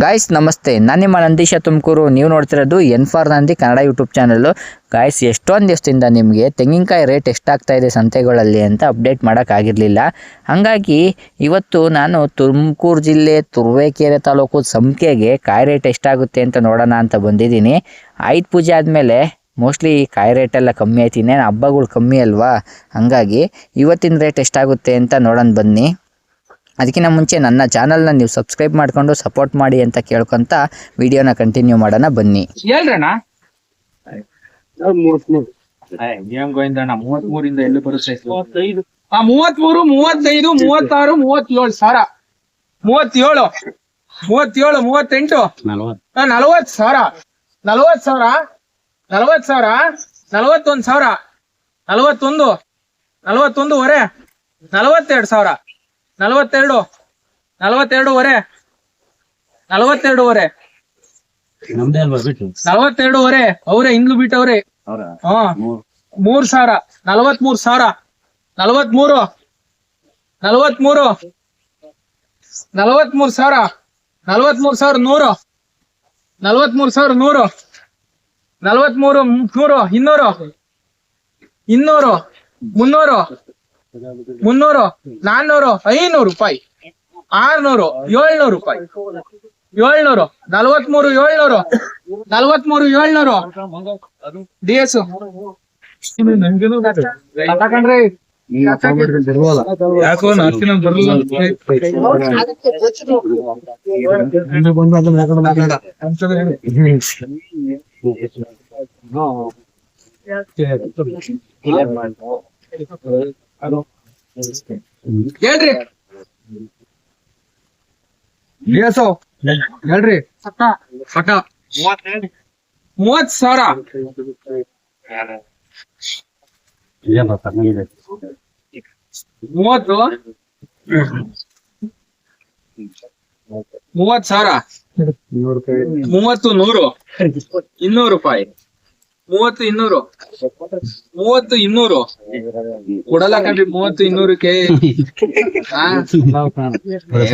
Guys ನಮಸ್ತೆ. ನಾನು ನಿಮ್ಮ ನಂದೀಶ ತುಮಕೂರು. ನೀವು ನೋಡ್ತಿರೋದು N for Nandi Kannada YouTube channel guys ಎಷ್ಟೊಂದು ದಿವಸದಿಂದ ನಿಮಗೆ ತೆಂಗಿನಕಾಯಿ ರೇಟ್ ಎಷ್ಟಾಗ್ತಾ ಇದೆ ಸಂತೆಗಳಲ್ಲಿ ಅಂತ ಅಪ್ಡೇಟ್ ಮಾಡೋಕ್ಕಾಗಿರಲಿಲ್ಲ. ಹಾಗಾಗಿ ಇವತ್ತು ನಾನು ತುಮಕೂರು ಜಿಲ್ಲೆ, ತುರುವೇಕೆರೆ ತಾಲೂಕು ಸಂಕೆಗೆ ಕಾಯಿ ರೇಟ್ ಎಷ್ಟಾಗುತ್ತೆ ಅಂತ ನೋಡೋಣ ಅಂತ ಬಂದಿದ್ದೀನಿ. ಆಯ್ತು ಪೂಜೆ ಆದಮೇಲೆ ಮೋಸ್ಟ್ಲಿ ಕಾಯಿ ರೇಟ್ ಎಲ್ಲ ಕಮ್ಮಿ ಆಯ್ತು. ಇನ್ನೇನು ಹಬ್ಬಗಳು ಕಮ್ಮಿ ಅಲ್ವಾ? ಹಾಗಾಗಿ ಇವತ್ತಿನ ರೇಟ್ ಎಷ್ಟಾಗುತ್ತೆ ಅಂತ ನೋಡೋಣ ಬನ್ನಿ. ಅದಕ್ಕಿಂತ ಮುಂಚೆ ನನ್ನ ಚಾನಲ್ನ ನೀವು ಸಬ್ಸ್ಕ್ರೈಬ್ ಮಾಡಿಕೊಂಡು ಸಪೋರ್ಟ್ ಮಾಡಿ ಅಂತ ಕೇಳ್ಕೊಂತ ವಿಡಿಯೋನ ಕಂಟಿನ್ಯೂ ಮಾಡೋಣ ಬನ್ನಿ. ಹೇಳ್ರಣ್ಣ. ಗೋವಿಂದಣ್ಣ ಮೂವತ್ ಮೂರಿಂದ ಎಲ್ಲಿ ಬರುತ್ತೆ ಆ ಮೂವತ್ಮೂರು ಮೂವತ್ತೈದು ಮೂವತ್ತಾರು ಮೂವತ್ತೇಳು ಸಾವಿರ ಮೂವತ್ತೇಳು ಮೂವತ್ತೇಳು ಮೂವತ್ತೆಂಟು. ನಲವತ್ ಸಾವಿರ ನಲವತ್ ಸಾವಿರ ನಲವತ್ ಸಾವಿರ ನಲವತ್ತೊಂದು ಸಾವಿರ ನಲವತ್ತೊಂದು. ನಲವತ್ತೊಂದುವರೆ. ನಲವತ್ತೆರಡು ಸಾವಿರ ನಲವತ್ತೆರಡು. ನಲವತ್ತೆರಡುವರೆ. ನಲವತ್ತೆರಡುವರೆ. ನಲವತ್ತೆರಡುವರೆ. ಅವ್ರೆ ಹಿಂದ್ಲು ಬಿಟ್ಟವ್ರೆ. ಹಾ. ಮೂರ್. ಸಾವಿರ. ನಲವತ್ಮೂರ್ ಸಾವಿರ. ನಲವತ್ಮೂರು. ನಲವತ್ಮೂರು. ನಲವತ್ಮೂರ್ ಸಾವಿರ. ನಲವತ್ಮೂರ್ ಸಾವಿರ ನೂರು. ನಲವತ್ಮೂರ್ ಸಾವಿರ ನೂರು. ನಲವತ್ಮೂರು ನೂರು ಇನ್ನೂರು. ಇನ್ನೂರು. ಮುನ್ನೂರು. ಮುನ್ನೂರು ನಾನ್ನೂರು ಐನೂರು ರೂಪಾಯಿ. ಆರ್ನೂರು ಏಳ್ನೂರು ರೂಪಾಯಿ. ಏಳ್ನೂರು ನಲ್ವತ್ಮೂರು ಏಳ್ನೂರು ನಲ್ವತ್ಮೂರು ಏಳ್ನೂರು. D S. ಯಾಕೋ ನಾಲ್ಕಿನ ಬರಲ್ಲ ಹೇಳ್ರಿ. ಡಿಎಸ್ಒ ಹೇಳ್ರಿ. ಸಟ ಮೂವತ್ ಸಾವಿರ. ಮೂವತ್ತು? ಮೂವತ್ ಸಾವಿರ. ಮೂವತ್ತು ನೂರು. ಇನ್ನೂರು ರೂಪಾಯಿ. ಮೂವತ್ತು ಇನ್ನೂರು. ಮೂವತ್ತು ಇನ್ನೂರು. ಕೊಡಲ್ಲ ಕಣ್ರಿ ಮೂವತ್ತು ಇನ್ನೂರಕ್ಕೆ ಕೆ.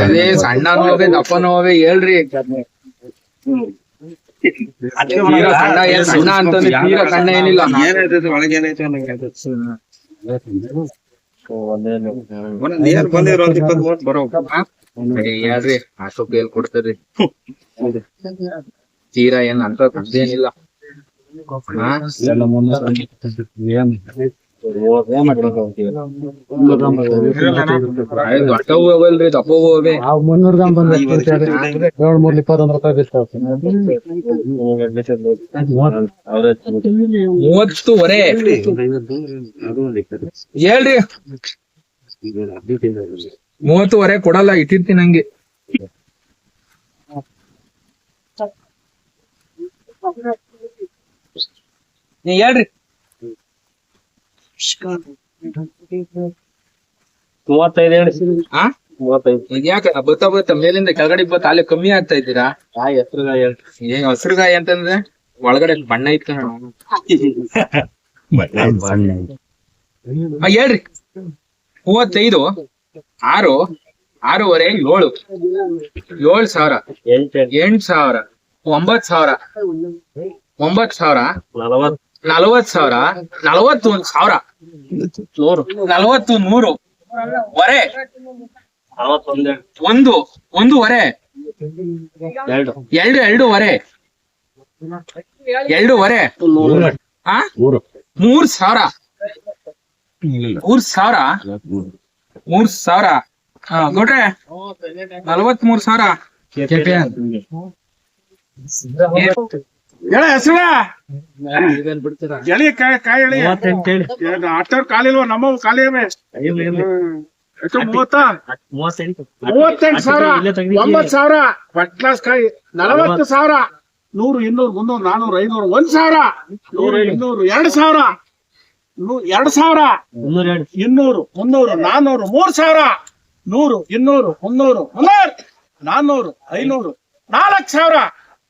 ಅದೇ ಸಣ್ಣ ನೋವೆ ದಪ್ಪ ನೋವೆ ಹೇಳ್ರಿ. ಸಣ್ಣ ಏನ್ ಸಣ್ಣ ಅಂತಂದ್ರೆ ತೀರಾ ಸಣ್ಣ ಏನಿಲ್ಲ. ಹೇಳ್ರಿ. ಅಶೋಕ್ ಹೇಳ್ಕೊಡ್ತಾರ್ರಿ ಕೊಡ್ತಾರ್ರಿ ತೀರಾ ಏನ್ ಅಂತ ಏನಿಲ್ಲ. ಮುನ್ನೂರ ಗ್ರಾಮ್ ಬಂದ ಏಳು ಮೂರ್ ಇಪ್ಪತ್ತೊಂದು ರೂಪಾಯಿ ಬಿತ್ತು ಮೂವತ್ತುವರೆ ಹೇಳ್ರಿ ಮೂವತ್ತುವರೆ ಕೊಡಲ್ಲ ಇಟ್ಟಿರ್ತೀನಿ ಹಂಗೆ ನೀ ಹೇಳ್ರಿ. ಮೂವತ್ತೈದು ಹೇಳಿ. ಆ? ಯಾಕ? ಮೇಲಿಂದ ಕೆಳಗಡೆ ಬರ್ತಾ ಅಲ್ಲೇ ಕಮ್ಮಿ ಆಗ್ತಾ ಇದ್ದೀರಾ? ಹೆಸರುಗಾಯಿ ಏನ್ ಹಸಿರುಗಾಯಿ ಅಂತಂದ್ರೆ? ಒಳಗಡೆ ಬಣ್ಣ ಇತ್ತು ಆ, ಹೇಳ್ರಿ. ಮೂವತ್ತೈದು ಆರು ಆರೂವರೆ ಏಳು. ಏಳು ಸಾವಿರ. ಎಂಟು. ಸಾವಿರ. ಒಂಬತ್ ಸಾವಿರ. ಒಂಬತ್ ಸಾವಿರ. ನಲವತ್ತು. ನಲವತ್ ಸಾವಿರ? ನಲವತ್ತೊಂದ್ ಸಾವಿರ? ನೂರು. ನಲವತ್ತು ನೂರು. ವರೆ? ಒಂದು ಒಂದೂವರೆ ಎರಡು. ಎರಡು ಎರಡೂವರೆ ಎರಡೂವರೆ ಆ? ಮೂರು. ಸಾವಿರ? ಮೂರ್ ಸಾವಿರ? ಮೂರ್ ಸಾವಿರ? ಹಾ ಕೊಟ್ರೆ ನಲವತ್ ಮೂರ್ ಸಾವಿರ? ಹೇಳ ಹೆಸರ? ಎಳಿ ಕಾಯಿ ಎಳಿ ಕಾಲಿಲ್ವ? ನಮ್ಮ ಮೂವತ್ತ? ಮೂವತ್ತೆಂಟು. ಮೂವತ್ತೆಂಟು ಸಾವಿರ? ಒಂಬತ್ತು ಸಾವಿರ? ಫಸ್ಟ್ ಕ್ಲಾಸ್ ಕಾಯಿ ನಲವತ್ತು ಸಾವಿರ? ನೂರು ಇನ್ನೂರು ಮುನ್ನೂರು ನಾನೂರು ಐನೂರು ಒಂದ್ ಸಾವಿರ? ನೂರು ಇನ್ನೂರು ಎರಡ್ ಸಾವಿರ? ಎರಡು ಸಾವಿರ? ಇನ್ನೂರು ಮುನ್ನೂರು ನಾನೂರು ಮೂರ್ ಸಾವಿರ? ನೂರು ಇನ್ನೂರು ಮುನ್ನೂರು ಮುನ್ನೂರು ನಾನೂರು ಐನೂರು ನಾಲ್ಕು ಸಾವಿರ?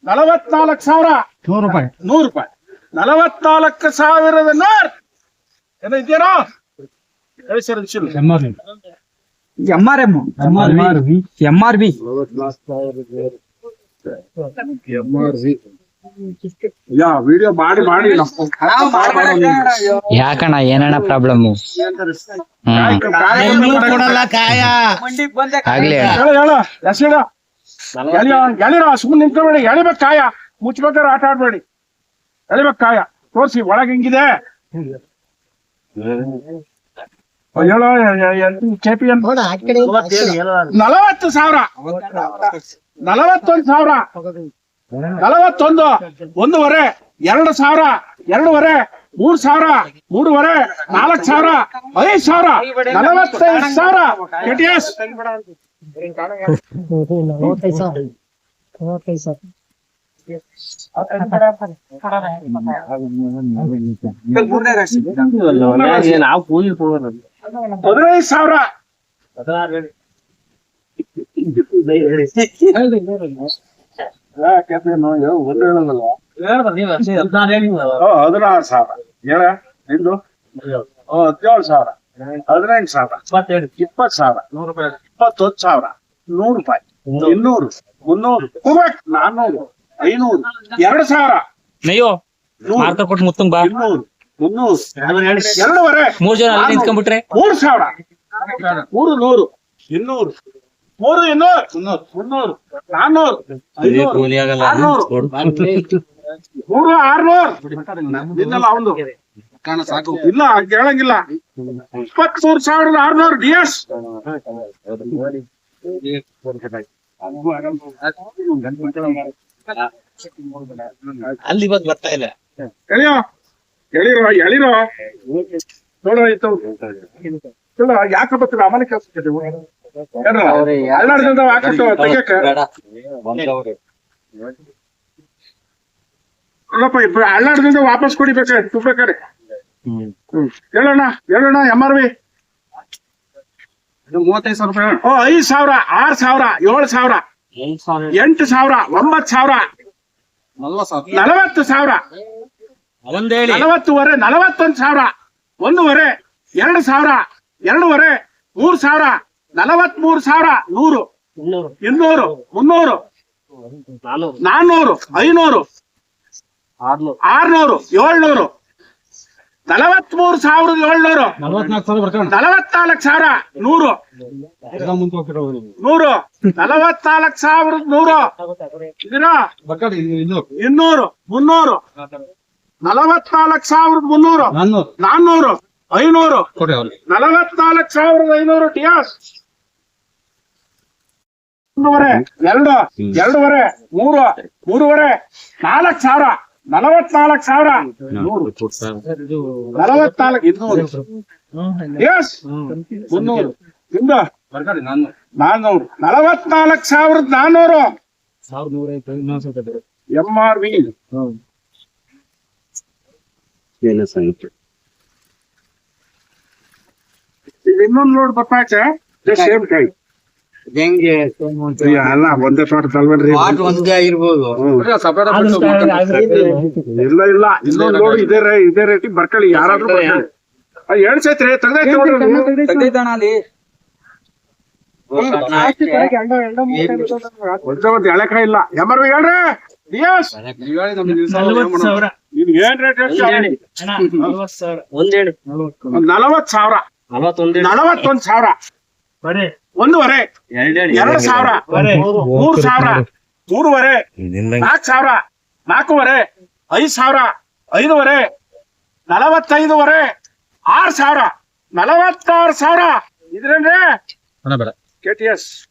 ನಲವತ್ನಾಲ್ಕು ಸಾವಿರ. ನೂರು ರೂಪಾಯಿ. ನೂರು ರೂಪಾಯಿ. ನಲವತ್ನಾಲ್ಕು ಸಾವಿರದ ನೂರ್ ಏನೋ ಇದೆಯೋ ಹೇಳಿ ಸರ್ ವಿಷಯ M R M M R B video ಮಾಡಿ ಮಾಡಿ. ಯಾಕಣ್ಣ ಏನಣ್ಣ ಪ್ರಾಬ್ಲಮ್ ಆಗ್ಲಿ ಎಳಿರೋ ಸುಮ್ಮನೆ ನಿಂತ್ಕೊಬೇಡಿ ಎಳಿಬೇಕು ಕಾಯ. ಮುಚ್ಬೇಕಾದ್ರೆ ಆಟ ಆಡ್ಬೇಡಿ. ಎಳಿಬೇಕು ಕಾಯ. ತೋರ್ಸಿ ಒಳಗೆ ಹೆಂಗಿದೆ? ಹೇಳೋ ಕೆ ಪಿ ಎನ್ ನಲವತ್ತು ಸಾವಿರ. ನಲವತ್ತೊಂದು ಸಾವಿರ. ನಲವತ್ತೊಂದು ಒಂದೂವರೆ ಎರಡು ಸಾವಿರ ಎರಡೂವರೆ ಮೂರ್ ಸಾವಿರ ಮೂರುವರೆ ನಾಲ್ಕು ಸಾವಿರ ಐದು ಸಾವಿರ ನಲವತ್ತೈದು ಸಾವಿರ. ಕೆಟಿಎಸ್ ಹದಿನೈದು ಸಾವಿರ ಹದಿನಾರು ಸಾವಿರ ಹೇಳ ನಿಂದು ಹದಿನೇಳು ಸಾವಿರ ಹದಿನೆಂಟು ಸಾವಿರ. ಇಪ್ಪತ್ತು ಸಾವಿರ. ಇಪ್ಪತ್ತೊಂದು ಸಾವಿರ. ನೂರು ರೂಪಾಯಿ. ಇನ್ನೂರು. ಮುನ್ನೂರು. ನಾನ್ನೂರು. ಐನೂರು. ಎರಡು ಸಾವಿರ. ನಯ್ಯೋ ಮಾರ್ಕ ಕೊಟ್ಟು ಮುತ್ತಂಗ್ ಬಾ. ಇನ್ನೂರು. ಮುನ್ನೂರು. ಎರಡೂವರೆ. ಮೂರ್ ಜನ ಅಲ್ಲಿ ನಿಂತ್ಕೊಂಡ್ಬಿಟ್ರೆ? ಮೂರು ಸಾವಿರ. ಮೂರು ನೂರು. ಇನ್ನೂರು. ಮೂರು ಇನ್ನೂರು. ಮುನ್ನೂರು. ಮುನ್ನೂರು. ನಾನ್ನೂರು. ಐನೂರು. ಮೂರು ಆರ್ನೂರು. ನಿನ್ನಲ್ಲ ಸಾಕು. ಇಲ್ಲ ಕೇಳಂಗಿಲ್ಲ ಇಪ್ಪತ್ಮೂರು ಸಾವಿರದ ಆರ್ನೂರು ಡಿ ಎಸ್ ಅಲ್ಲಿ ಬಂದ್ ಬರ್ತಾ ಇಲ್ಲ ಎಳಿಯೋ ಎಳಿರೋ ಎಳಿರೋ. ನೋಡೋ ಇತ್ತು ಇಲ್ಲ ಯಾಕೆ ಬರ್ತೀರ? ಅಮಲಿ ಕೆಲಸ ಹಾಕಿಟ್ಟು ತೆಗಿಯಕ್ಕೆ. ಅಲ್ಲಾಡ್ದಿಂದ ವಾಪಸ್ ಕೊಡಿಬೇಕಾರೆ ತುಂಬಬೇಕಾರೆ ಹ್ಮ್. ಹೇಳೋಣ ಹೇಳೋಣ ಎಂ ಆರ್ ವಿ ಮೂವತ್ತೈದು ಸಾವಿರ ರೂಪಾಯಿ ಓ ಐದ್ ಸಾವಿರ ಆರ್ ಸಾವಿರ ಏಳ್ ಸಾವಿರ ಎಂಟು ಸಾವಿರ ಒಂಬತ್ ಸಾವಿರ ನಲ್ವತ್ತು ಸಾವಿರ. ನಲವತ್ತುವರೆ ನಲವತ್ತೊಂದ್ ಸಾವಿರ ಒಂದೂವರೆ ಎರಡು ಸಾವಿರ ಎರಡೂವರೆ ಮೂರ್ ಸಾವಿರ ನಲವತ್ಮೂರು ಸಾವಿರ ನೂರು ಇನ್ನೂರು. ಮುನ್ನೂರು ನಾನೂರು ಐನೂರು ಆರ್ನೂರು. ಏಳ್ನೂರು. ನಲವತ್ಮೂರು ಸಾವಿರದ ಏಳ್ನೂರು. ನಲ್ವತ್ನಾಲ್ಕು ಸಾವಿರ ನೂರು. ನೂರು. ನಲವತ್ನಾಲ್ಕು ಸಾವಿರದ ನೂರು. ಇನ್ನೂರು. ಮುನ್ನೂರು. ನಲವತ್ನಾಲ್ಕು ಸಾವಿರದ ಮುನ್ನೂರು. ನಾನ್ನೂರು. ಐನೂರು. ನಲವತ್ನಾಲ್ಕು ಸಾವಿರದ ಐನೂರು ಟಿಯಾಸ್ ಒಂದೂವರೆ ಎರಡು. ಎರಡೂವರೆ ಮೂರು. ಮೂರುವರೆ ನಾಲ್ಕು ಸಾವಿರ. ನಲವತ್ನಾಲ್ಕು ಸಾವಿರ. ನಲವತ್ನಾಲ್ಕು ಇನ್ನೂರು. ಎಸ್ ಮುನ್ನೂರು. ಇಂದ ನಾನು ನಾನ್ನೂರು. ನಲವತ್ನಾಲ್ಕು ಸಾವಿರದ ನಾನ್ನೂರು. ಎಂ ಆರ್ ವಿ ಇನ್ನೊಂದು ಲೋಡ್ ಬರ್ತಾಚೆ ಸೇಮ್ ಟೈ ಹೆಂಗೆ? ಅಲ್ಲ ಒಂದೇ ತೋಟ ತಲ್ಬೇಡ್ರಿ ಒಂದೇ ಆಗಿರ್ಬೋದು. ಇಲ್ಲ ಇಲ್ಲ. ಇನ್ನೊಂದು ನೋಡಿ ಇದೇ ರೇ ಇದೇ ರೇಟಿಗೆ ಬರ್ಕೊಳ್ಳಿ. ಯಾರಾದ್ರೂ ಎರಡ್ ಸೈತ್ರಿ ತೆಗ್ದೈತೆ ನೋಡ್ರಿ ಅಲ್ಲಿ ಒಂದೇ ಎಳೆಕ ಇಲ್ಲ. ಎಂ ಆರ್ ವಿ ಹೇಳ್ರಿ ಏನ್ ಏನ್ ರೇಟ್ ಒಂದೇಳಿ ನಲವತ್ ಸಾವಿರ. ನಲವತ್ತೊಂದ್ ಸಾವಿರ. ಒಂದೂವರೆ. ಎರಡು ಸಾವಿರ. ಮೂರ್ ಸಾವಿರ. ಮೂರುವರೆ. ನಾಲ್ಕು ಸಾವಿರ. ನಾಲ್ಕೂವರೆ. ಐದ್ ಸಾವಿರ. ಐದುವರೆ. ನಲವತ್ತೈದುವರೆ. ಆರ್ ಸಾವಿರ. ನಲವತ್ತಾರು ಸಾವಿರ. ಇದ್ರೇನ್ರಿ? K T S